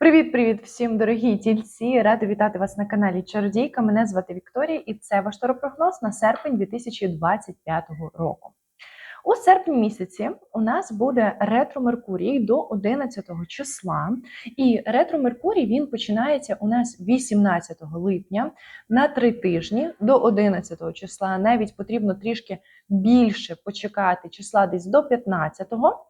Привіт-привіт всім, дорогі тільці! Рада вітати вас на каналі Чародійка. Мене звати Вікторія, і це ваш таропрогноз на серпень 2025 року. У серпні місяці у нас буде ретро Меркурій до 11 числа. І ретро Меркурій він починається у нас 18 липня на три тижні до 11 числа. Навіть потрібно трішки більше почекати числа десь до 15-го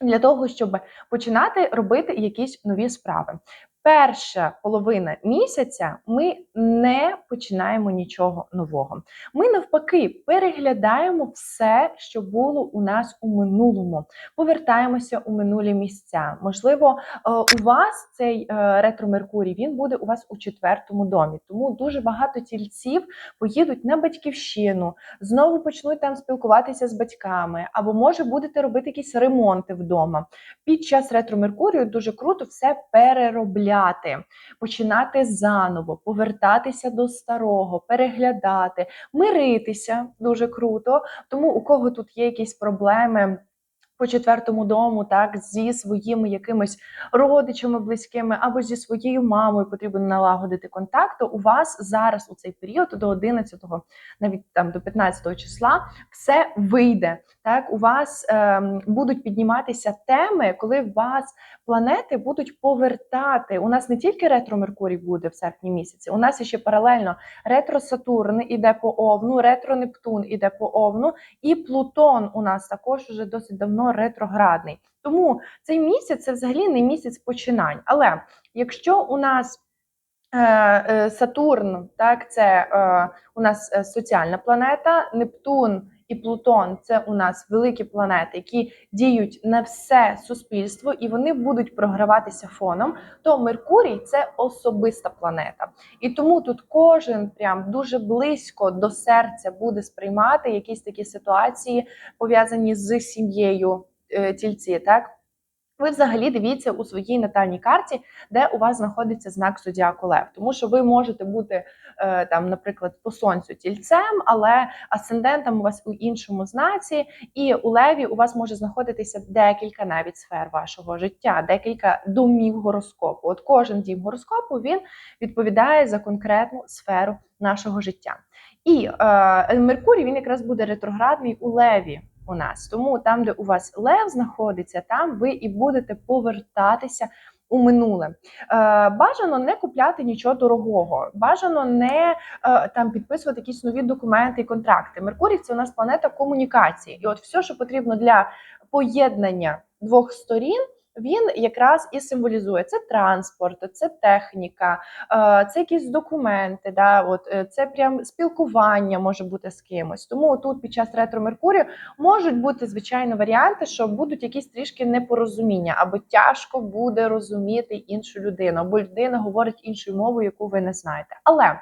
для того, щоб починати робити якісь нові справи. Перша половина місяця ми не починаємо нічого нового. Ми навпаки переглядаємо все, що було у нас у минулому, повертаємося у минулі місця. Можливо, е, у вас цей е, ретро Меркурій він буде у вас у четвертому домі. Тому дуже багато тільців поїдуть на батьківщину, знову почнуть там спілкуватися з батьками, або може будете робити якісь ремонти вдома. Під час ретро Меркурію дуже круто все переробляти починати заново, повертатися до старого, переглядати, миритися дуже круто. Тому у кого тут є якісь проблеми. По четвертому дому, так, зі своїми якимись родичами близькими або зі своєю мамою потрібно налагодити контакт, то у вас зараз у цей період до 11-го, навіть там до 15-го числа, все вийде. Так, у вас ем, будуть підніматися теми, коли вас планети будуть повертати. У нас не тільки ретро Меркурій буде в серпні місяці, у нас ще паралельно ретро Сатурн іде по Овну, ретро Нептун іде по Овну, і Плутон у нас також уже досить давно ретроградний. Тому цей місяць це взагалі не місяць починань. Але якщо у нас е, е, Сатурн, так, це е, у нас соціальна планета, Нептун і Плутон це у нас великі планети, які діють на все суспільство, і вони будуть програватися фоном. То Меркурій це особиста планета. І тому тут кожен прям дуже близько до серця буде сприймати якісь такі ситуації, пов'язані з сім'єю е, тільці. так? Ви взагалі дивіться у своїй натальній карті, де у вас знаходиться знак Зодіаку Лев, тому що ви можете бути е, там, наприклад, по сонцю тільцем, але асцендентом у вас у іншому знаці, і у леві у вас може знаходитися декілька навіть сфер вашого життя, декілька домів гороскопу. От кожен дім гороскопу він відповідає за конкретну сферу нашого життя. І е, Меркурій він якраз буде ретроградний у леві у нас. Тому там, де у вас лев знаходиться, там ви і будете повертатися. У минуле е, бажано не купляти нічого дорогого, бажано не е, там підписувати якісь нові документи і контракти. Меркурій це у нас планета комунікації, і от все, що потрібно для поєднання двох сторін він якраз і символізує це транспорт, це техніка, е, це якісь документи. Да, от е, це прям спілкування може бути з кимось. Тому тут під час ретро Меркурію можуть бути звичайно варіанти, що будуть якісь трішки непорозуміння, або тяжко буде розуміти іншу людину, або людина говорить іншою мовою, яку ви не знаєте. Але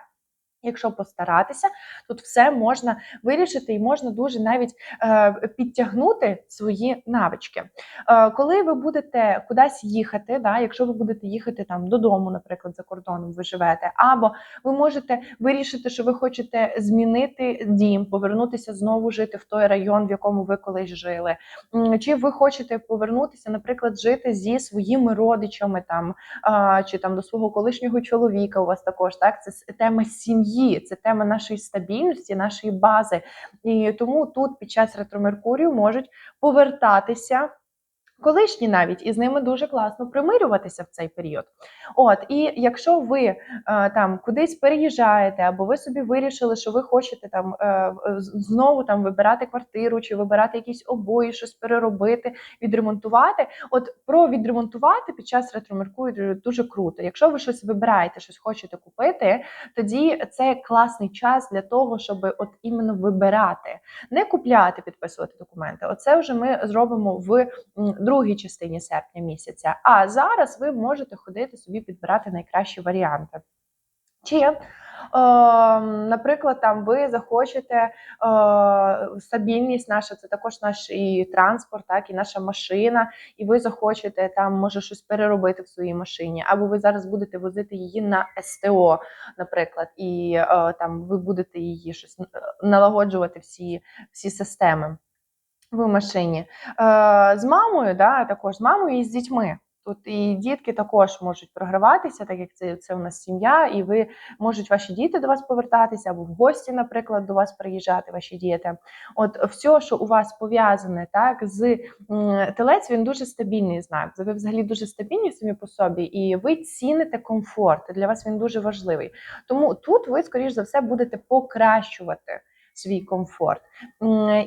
Якщо постаратися, тут все можна вирішити і можна дуже навіть е, підтягнути свої навички. Е, Коли ви будете кудись їхати, да, якщо ви будете їхати там додому, наприклад, за кордоном ви живете, або ви можете вирішити, що ви хочете змінити дім, повернутися знову жити в той район, в якому ви колись жили. Чи ви хочете повернутися, наприклад, жити зі своїми родичами там, е, чи там до свого колишнього чоловіка у вас також так, це тема сім'ї сім'ї, це тема нашої стабільності, нашої бази. І тому тут під час ретромеркурію можуть повертатися Колишні навіть і з ними дуже класно примирюватися в цей період. От і якщо ви е, там кудись переїжджаєте, або ви собі вирішили, що ви хочете там е, знову там вибирати квартиру, чи вибирати якісь обої, щось переробити, відремонтувати. От про відремонтувати під час ретромеркурію дуже круто. Якщо ви щось вибираєте, щось хочете купити, тоді це класний час для того, щоб от іменно вибирати, не купляти, підписувати документи. Оце вже ми зробимо в другій частині серпня місяця. А зараз ви можете ходити собі підбирати найкращі варіанти. Чи, е, наприклад, там ви захочете е, стабільність наша, це також наш і транспорт, так і наша машина, і ви захочете там, може, щось переробити в своїй машині, або ви зараз будете возити її на СТО, наприклад, і е, там ви будете її щось налагоджувати всі, всі системи в машині. Е, З мамою, да, також з мамою і з дітьми. Тут і дітки також можуть програватися, так як це, це у нас сім'я, і ви можуть ваші діти до вас повертатися, або в гості, наприклад, до вас приїжджати, ваші діти. От все, що у вас пов'язане так з телець, він дуже стабільний знак. Ви взагалі дуже стабільні самі по собі, і ви ціните комфорт. Для вас він дуже важливий. Тому тут ви, скоріш за все, будете покращувати свій комфорт.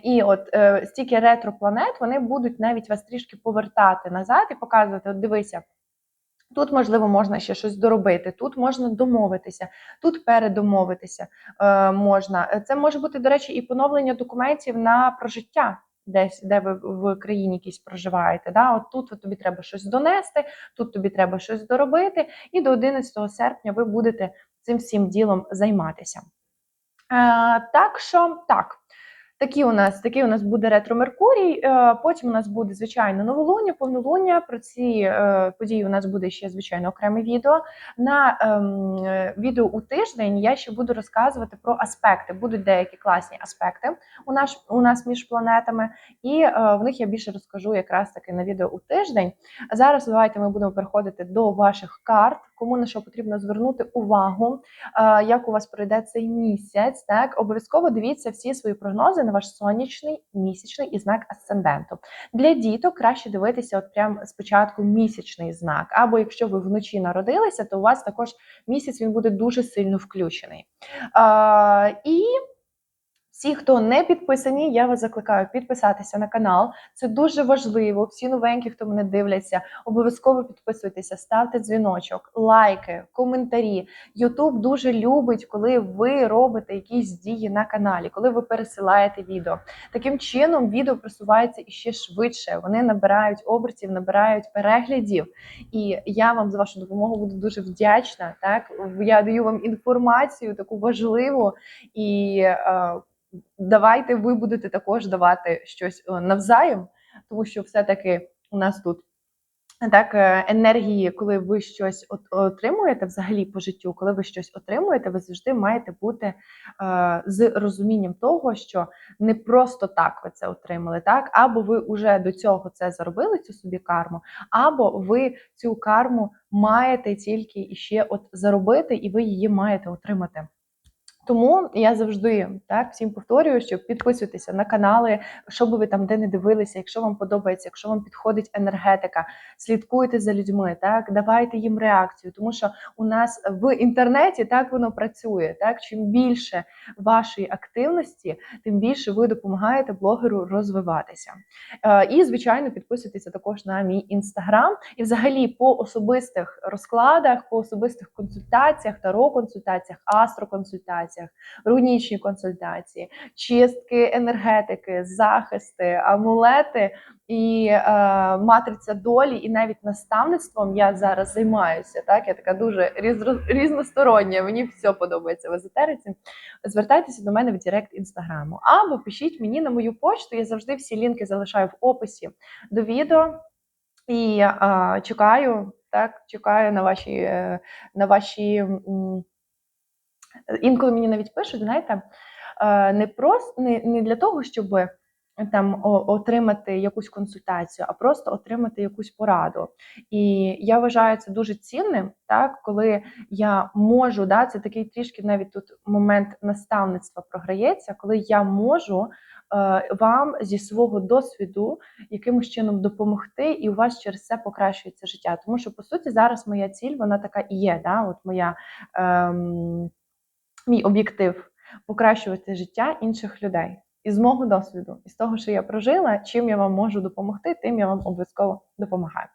І от е, стільки ретропланет вони будуть навіть вас трішки повертати назад і показувати: от дивися. Тут, можливо, можна ще щось доробити, тут можна домовитися, тут передомовитися е, можна. Це може бути, до речі, і поновлення документів на прожиття, десь, де ви в країні якісь проживаєте. Да? От тут от тобі треба щось донести, тут тобі треба щось доробити, і до 11 серпня ви будете цим всім ділом займатися. Е, так що так. Такі у нас такий у нас буде ретро Меркурій. Е, потім у нас буде звичайно новолуння, повнолуння. Про ці е, події у нас буде ще звичайно окреме відео. На ем, відео у тиждень я ще буду розказувати про аспекти. Будуть деякі класні аспекти у нас у нас між планетами, і е, в них я більше розкажу якраз таки на відео у тиждень. Зараз давайте ми будемо переходити до ваших карт. Кому на що потрібно звернути увагу, е, як у вас пройде цей місяць. Так, обов'язково дивіться всі свої прогнози на ваш сонячний, місячний і знак асценденту. Для діток краще дивитися, от прямо спочатку місячний знак. Або якщо ви вночі народилися, то у вас також місяць він буде дуже сильно включений. Е, і всі, хто не підписані, я вас закликаю підписатися на канал. Це дуже важливо. Всі новенькі, хто мене дивляться, обов'язково підписуйтеся, ставте дзвіночок, лайки, коментарі. Ютуб дуже любить, коли ви робите якісь дії на каналі, коли ви пересилаєте відео. Таким чином відео просувається іще швидше. Вони набирають обертів, набирають переглядів. І я вам за вашу допомогу буду дуже вдячна. Так я даю вам інформацію таку важливу і. Е, давайте ви будете також давати щось е, навзаєм, тому що все-таки у нас тут так е, енергії, коли ви щось от- отримуєте взагалі по життю, коли ви щось отримуєте, ви завжди маєте бути е, з розумінням того, що не просто так ви це отримали, так або ви вже до цього це заробили, цю собі карму, або ви цю карму маєте тільки іще от заробити, і ви її маєте отримати. Тому я завжди так всім повторюю, що підписуйтеся на канали, що би ви там де не дивилися, якщо вам подобається, якщо вам підходить енергетика, слідкуйте за людьми, так давайте їм реакцію, тому що у нас в інтернеті так воно працює. Так, чим більше вашої активності, тим більше ви допомагаєте блогеру розвиватися. Е, і звичайно, підписуйтеся також на мій інстаграм і взагалі по особистих розкладах, по особистих консультаціях, таро консультаціях, рунічні консультації, чистки енергетики, захисти, амулети і е, матриця долі, і навіть наставництвом я зараз займаюся. Так, я така дуже різностороння. Мені все подобається в езотериці. Звертайтеся до мене в Директ інстаграму або пишіть мені на мою почту. Я завжди всі лінки залишаю в описі до відео і е, чекаю. Так, чекаю на ваші е, на ваші. м, Інколи мені навіть пишуть, знаєте, е, не просто не, не для того, щоб там отримати якусь консультацію, а просто отримати якусь пораду. І я вважаю це дуже цінним, так коли я можу, да, це такий трішки навіть тут момент наставництва програється, коли я можу е, вам зі свого досвіду якимось чином допомогти, і у вас через це покращується життя. Тому що по суті зараз моя ціль, вона така і є. Да? От моя ем, мій об'єктив покращувати життя інших людей. І з мого досвіду, і з того, що я прожила, чим я вам можу допомогти, тим я вам обов'язково допомагаю.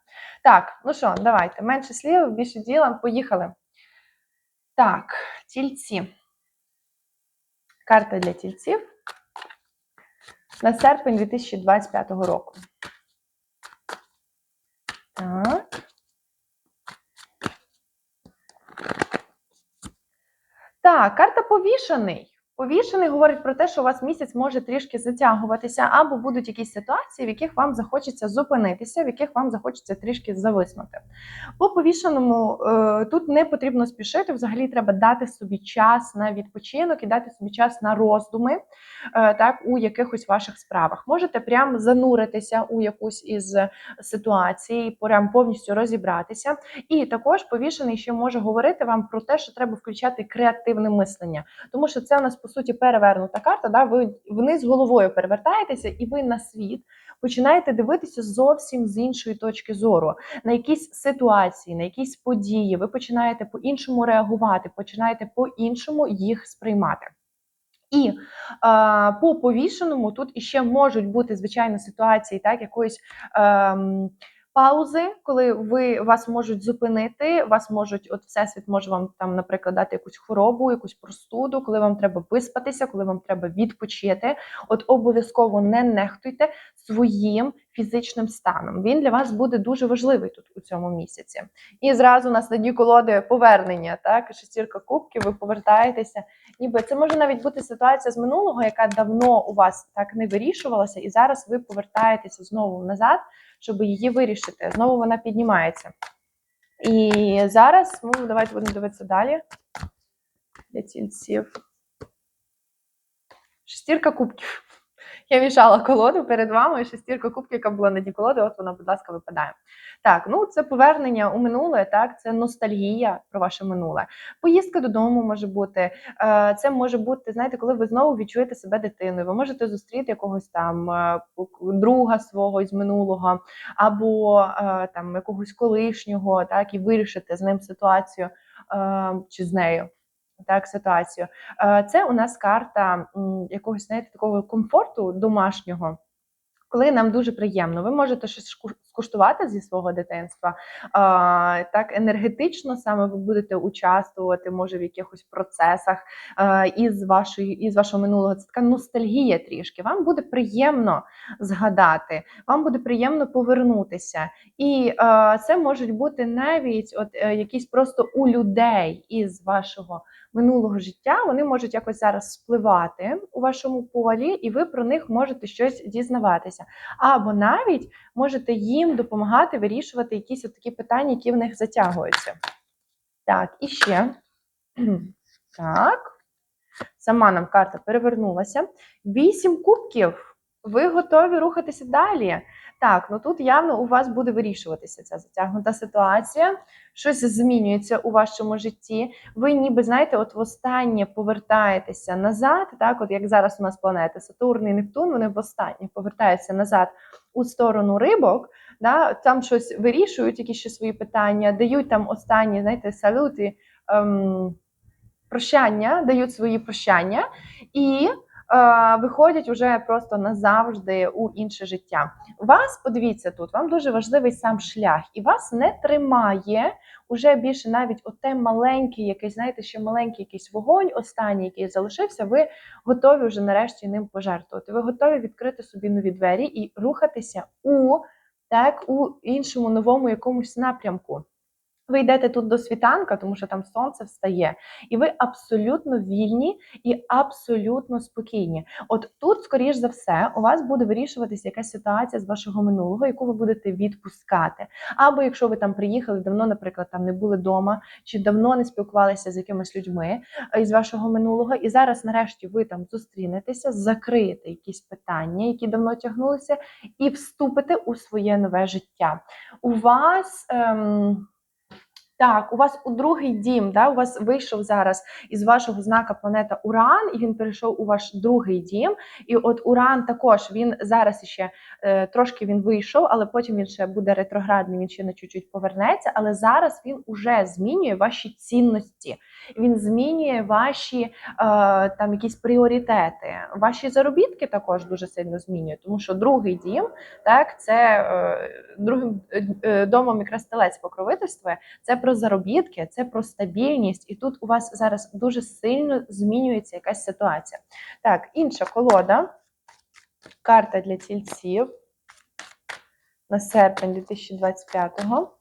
Так, ну що, давайте. Менше слів, більше діла. Поїхали. Так, тільці. Карта для тільців на серпень 2025 року. Так. Так, карта повішений. Повішений говорить про те, що у вас місяць може трішки затягуватися, або будуть якісь ситуації, в яких вам захочеться зупинитися, в яких вам захочеться трішки зависнути. По повішеному е, тут не потрібно спішити. Взагалі треба дати собі час на відпочинок і дати собі час на роздуми, е, так у якихось ваших справах. Можете прям зануритися у якусь із ситуацій, прям повністю розібратися. І також повішений ще може говорити вам про те, що треба включати креативне мислення, тому що це у нас по суті перевернута карта. Да? Ви вниз головою перевертаєтеся, і ви на світ починаєте дивитися зовсім з іншої точки зору на якісь ситуації, на якісь події. Ви починаєте по-іншому реагувати, починаєте по-іншому їх сприймати. І е, по повішеному тут іще можуть бути звичайно ситуації, так якоїсь. Е, Паузи, коли ви вас можуть зупинити, вас можуть, от всесвіт може вам там, наприклад, дати якусь хворобу, якусь простуду, коли вам треба виспатися, коли вам треба відпочити. От обов'язково не нехтуйте своїм фізичним станом. Він для вас буде дуже важливий тут у цьому місяці. І зразу на дні колоди повернення, так шестірка кубків, ви повертаєтеся. Ніби це може навіть бути ситуація з минулого, яка давно у вас так не вирішувалася, і зараз ви повертаєтеся знову назад, щоб її вирішити. Знову вона піднімається. І зараз ну, давайте будемо дивитися далі. Для цільців. Шестірка кубків. Я мішала колоду перед вами. Шестірка кубків, яка була на дні колоди, от вона, будь ласка, випадає. Так, ну це повернення у минуле, так, це ностальгія про ваше минуле. Поїздка додому може бути. Е, Це може бути, знаєте, коли ви знову відчуєте себе дитиною. Ви можете зустріти якогось там е, друга свого із минулого, або е, там якогось колишнього, так, і вирішити з ним ситуацію чи з нею так, ситуацію. Е, Це у нас карта якогось знаєте, такого комфорту домашнього. Коли нам дуже приємно, ви можете щось скуштувати зі свого дитинства. Так енергетично саме ви будете участвувати, може в якихось процесах із вашої із вашого минулого. Це така ностальгія трішки. Вам буде приємно згадати, вам буде приємно повернутися. І це можуть бути навіть от е, якісь просто у людей із вашого минулого життя. Вони можуть якось зараз спливати у вашому полі, і ви про них можете щось дізнаватися. Або навіть можете їм допомагати вирішувати якісь такі питання, які в них затягуються. Так, і ще. Так. Сама нам карта перевернулася. Вісім кубків. Ви готові рухатися далі. Так, ну тут явно у вас буде вирішуватися ця затягнута ситуація. Щось змінюється у вашому житті. Ви ніби знаєте, от востаннє повертаєтеся назад, так, от як зараз у нас планети Сатурн і Нептун, вони востаннє повертаються назад у сторону рибок, да, там щось вирішують, якісь ще свої питання, дають там останні, знаєте, салюти, ем, прощання, дають свої прощання і виходять уже просто назавжди у інше життя. Вас, подивіться тут, вам дуже важливий сам шлях, і вас не тримає уже більше навіть оте маленький, якийсь, знаєте, ще маленький якийсь вогонь, останній, який залишився, ви готові вже нарешті ним пожертвувати. Ви готові відкрити собі нові двері і рухатися у так, у іншому новому якомусь напрямку. Ви йдете тут до світанка, тому що там сонце встає, і ви абсолютно вільні і абсолютно спокійні. От тут, скоріш за все, у вас буде вирішуватися якась ситуація з вашого минулого, яку ви будете відпускати. Або якщо ви там приїхали, давно, наприклад, там не були вдома, чи давно не спілкувалися з якимись людьми е, із вашого минулого, і зараз, нарешті, ви там зустрінетеся, закриєте якісь питання, які давно тягнулися, і вступите у своє нове життя. У вас. Ем... Так, у вас у другий дім, да, у вас вийшов зараз із вашого знака планета Уран, і він перейшов у ваш другий дім. І от Уран також він зараз ще е, трошки він вийшов, але потім він ще буде ретроградний, він ще на чуть-чуть повернеться. Але зараз він уже змінює ваші цінності, він змінює ваші е, там якісь пріоритети. Ваші заробітки також дуже сильно змінює, тому що другий дім, так, це е, другим е, е, домом якраз телець покровительства. Це про заробітки, це про стабільність, і тут у вас зараз дуже сильно змінюється якась ситуація. Так, інша колода. Карта для тільців на серпень 2025-го.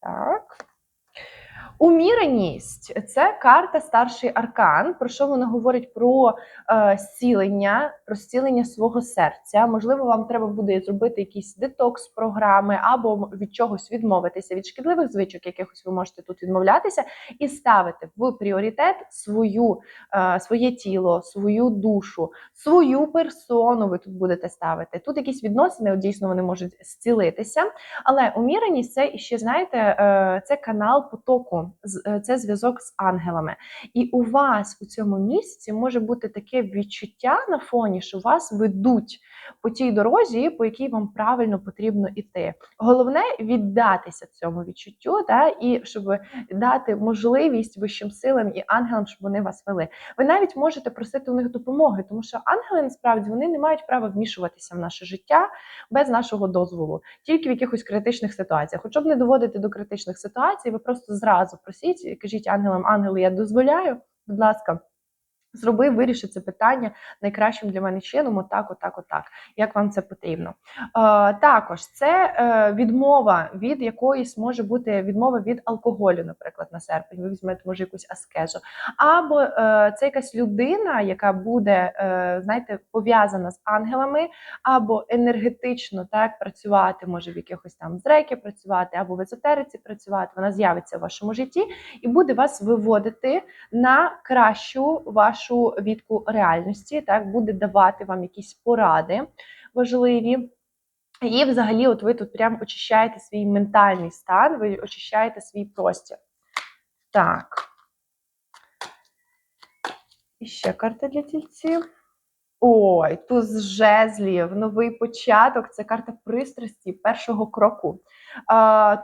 Так. Уміреність це карта старший аркан. Про що вона говорить про е, зцілення, про зцілення свого серця. Можливо, вам треба буде зробити якісь детокс-програми або від чогось відмовитися від шкідливих звичок, якихось ви можете тут відмовлятися, і ставити в пріоритет свою, е, своє тіло, свою душу, свою персону. Ви тут будете ставити. Тут якісь відносини, от дійсно вони можуть зцілитися. Але уміреність це ще знаєте, е, це канал потоку е, це зв'язок з ангелами. І у вас у цьому місці може бути таке відчуття на фоні, що вас ведуть по тій дорозі, по якій вам правильно потрібно йти. Головне віддатися цьому відчуттю, та, і щоб дати можливість вищим силам і ангелам, щоб вони вас вели. Ви навіть можете просити у них допомоги, тому що ангели насправді вони не мають права вмішуватися в наше життя без нашого дозволу, тільки в якихось критичних ситуаціях. Хоча б не доводити до критичних ситуацій, ви просто зразу просіть кажіть ангелам, ангели, я дозволяю, будь ласка. Зроби, виріши це питання найкращим для мене чином, отак, отак, отак, як вам це потрібно. Е, також це е, відмова від якоїсь може бути відмова від алкоголю, наприклад, на серпень. Ви візьмете, може, якусь аскезу. Або е, це якась людина, яка буде, е, знаєте, пов'язана з ангелами, або енергетично так працювати, може в якихось там зреки працювати, або в езотериці працювати. Вона з'явиться в вашому житті і буде вас виводити на кращу вашу відку реальності, так буде давати вам якісь поради важливі. І взагалі, от ви тут прям очищаєте свій ментальний стан, ви очищаєте свій простір. Так. І ще карта для тільців. Ой, туз жезлів, новий початок це карта пристрасті першого кроку.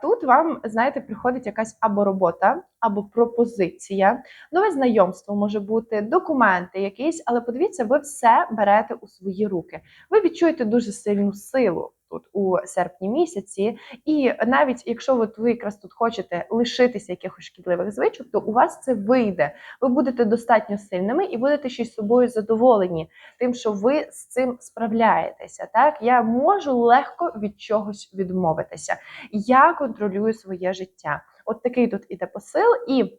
Тут вам, знаєте, приходить якась або робота, або пропозиція, нове знайомство може бути, документи якісь, але подивіться, ви все берете у свої руки. Ви відчуєте дуже сильну силу тут у серпні місяці, і навіть якщо от ви якраз тут хочете лишитися якихось шкідливих звичок, то у вас це вийде. Ви будете достатньо сильними і будете ще й собою задоволені тим, що ви з цим справляєтеся. Так, я можу легко від чогось відмовитися. Я контролюю своє життя. От такий тут іде посил, і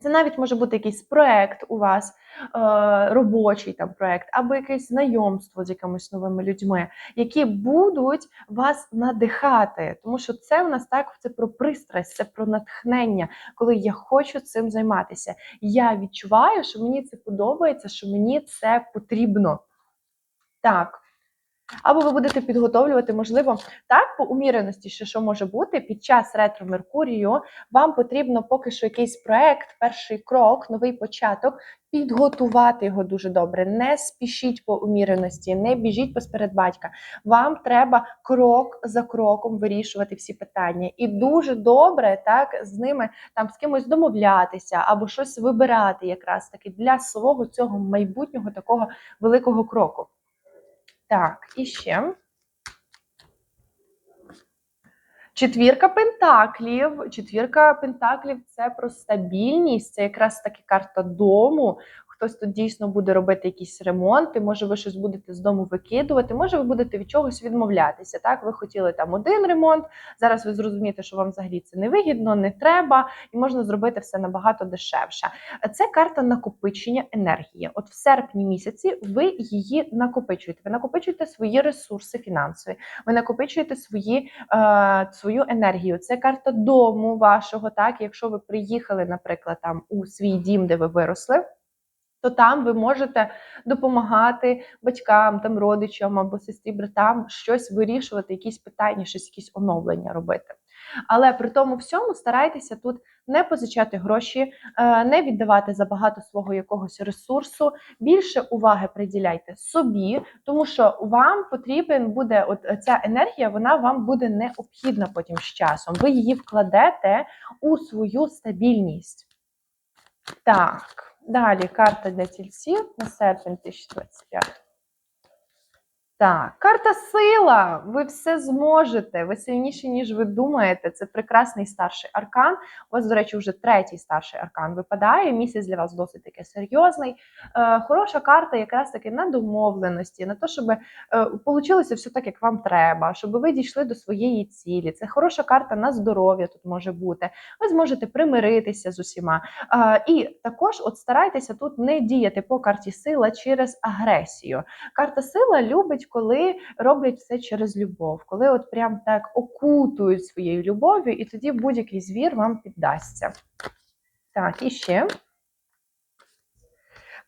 це навіть може бути якийсь проект у вас, е, робочий там проект, або якесь знайомство з якимись новими людьми, які будуть вас надихати. Тому що це в нас так це про пристрасть, це про натхнення, коли я хочу цим займатися. Я відчуваю, що мені це подобається, що мені це потрібно. Так. Або ви будете підготовлювати, можливо, так, по уміреності, що що може бути під час ретро Меркурію, вам потрібно поки що якийсь проект, перший крок, новий початок, підготувати його дуже добре. Не спішіть по уміреності, не біжіть посеред батька. Вам треба крок за кроком вирішувати всі питання. І дуже добре так з ними там з кимось домовлятися або щось вибирати, якраз таки для свого цього майбутнього такого великого кроку. Так, і ще. Четвірка пентаклів. Четвірка пентаклів це про стабільність, це якраз таки карта дому. Хтось тут дійсно буде робити якісь ремонти, може ви щось будете з дому викидувати, може ви будете від чогось відмовлятися. Так, ви хотіли там один ремонт. Зараз ви зрозумієте, що вам взагалі це не вигідно, не треба, і можна зробити все набагато дешевше. Це карта накопичення енергії. От в серпні місяці ви її накопичуєте. Ви накопичуєте свої ресурси фінансові, ви накопичуєте свої, е, свою енергію. Це карта дому вашого. Так, якщо ви приїхали, наприклад, там у свій дім, де ви виросли. То там ви можете допомагати батькам, там родичам або сестрі, братам щось вирішувати, якісь питання, щось, якісь оновлення робити. Але при тому всьому старайтеся тут не позичати гроші, е, не віддавати забагато свого якогось ресурсу. Більше уваги приділяйте собі, тому що вам потрібен буде от ця енергія, вона вам буде необхідна потім з часом. Ви її вкладете у свою стабільність. Так. Далі карта для тільців на серпень 2025. Так, карта сила. Ви все зможете. Ви сильніші, ніж ви думаєте. Це прекрасний старший аркан. У вас, до речі, вже третій старший аркан випадає. Місяць для вас досить таки серйозний. Е, хороша карта, якраз таки на домовленості, на те, щоб е, получилося все так, як вам треба, щоб ви дійшли до своєї цілі. Це хороша карта на здоров'я тут може бути. Ви зможете примиритися з усіма. Е, і також от старайтеся тут не діяти по карті сила через агресію. Карта сила любить, коли роблять все через любов, коли от прям так окутують своєю любов'ю, і тоді будь-який звір вам піддасться. Так, і ще.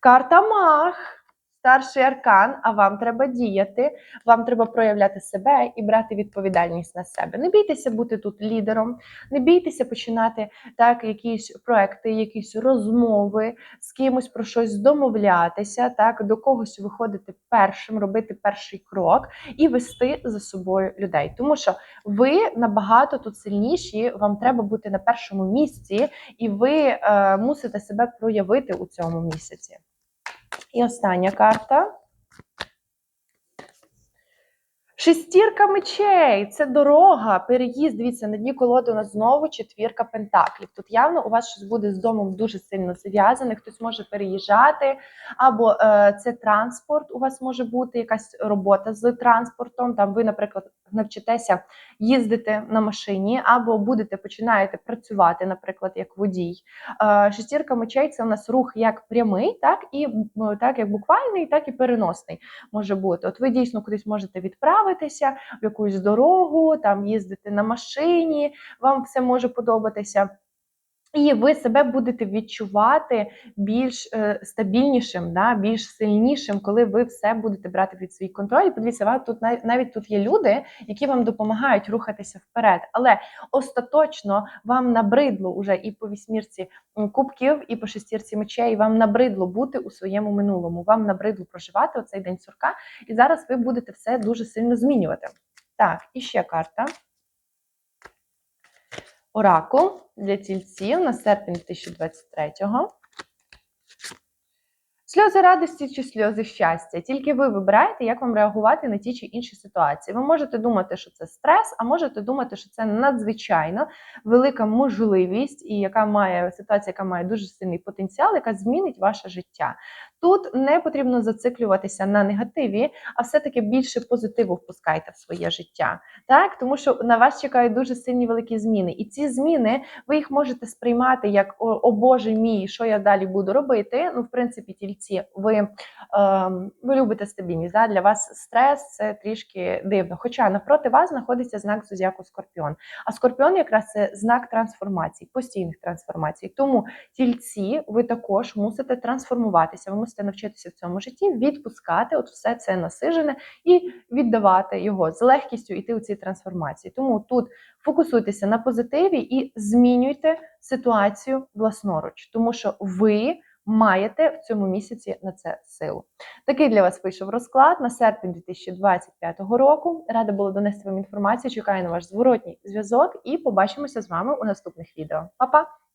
Карта маг. Старший аркан, а вам треба діяти, вам треба проявляти себе і брати відповідальність на себе. Не бійтеся бути тут лідером, не бійтеся починати так якісь проекти, якісь розмови з кимось про щось домовлятися, так до когось виходити першим, робити перший крок і вести за собою людей. Тому що ви набагато тут сильніші, вам треба бути на першому місці, і ви е, мусите себе проявити у цьому місяці. І остання карта. Шестірка мечей це дорога, переїзд. Дивіться, на дні колоди у нас знову четвірка пентаклів. Тут явно у вас щось буде з домом дуже сильно зв'язане, хтось може переїжджати, або е, це транспорт. У вас може бути якась робота з транспортом. Там ви, наприклад, навчитеся їздити на машині, або будете починаєте працювати, наприклад, як водій. Е, шестірка мечей це у нас рух як прямий, так і так як буквальний, так і переносний може бути. От ви дійсно кудись можете відправитися в якусь дорогу, там їздити на машині, вам все може подобатися. І ви себе будете відчувати більш е, стабільнішим, да, більш сильнішим, коли ви все будете брати під свій контроль. І Подивіться, тут нав- навіть тут є люди, які вам допомагають рухатися вперед. Але остаточно вам набридло уже і по вісьмірці кубків, і по шестірці мечей. Вам набридло бути у своєму минулому. Вам набридло проживати оцей день сурка, і зараз ви будете все дуже сильно змінювати. Так, і ще карта. Оракул для тільців на серпень 2023-го. Сльози радості чи сльози щастя. Тільки ви вибираєте, як вам реагувати на ті чи інші ситуації. Ви можете думати, що це стрес, а можете думати, що це надзвичайно велика можливість, і яка має ситуація, яка має дуже сильний потенціал, яка змінить ваше життя. Тут не потрібно зациклюватися на негативі, а все-таки більше позитиву впускайте в своє життя. Так, тому що на вас чекають дуже сильні великі зміни, і ці зміни ви їх можете сприймати як о, Боже мій, що я далі буду робити. Ну, в принципі, тільці, ви, е, ви любите стабільність. Да? Для вас стрес це трішки дивно. Хоча напроти вас знаходиться знак зодіаку Скорпіон. А Скорпіон якраз це знак трансформацій, постійних трансформацій. Тому тільці ви також мусите трансформуватися. Ви мусите навчитися в цьому житті відпускати от все це насижене і віддавати його з легкістю йти у цій трансформації. Тому тут фокусуйтеся на позитиві і змінюйте ситуацію власноруч, тому що ви маєте в цьому місяці на це силу. Такий для вас вийшов розклад на серпень 2025 року. Рада була донести вам інформацію. Чекаю на ваш зворотній зв'язок і побачимося з вами у наступних відео. Па-па!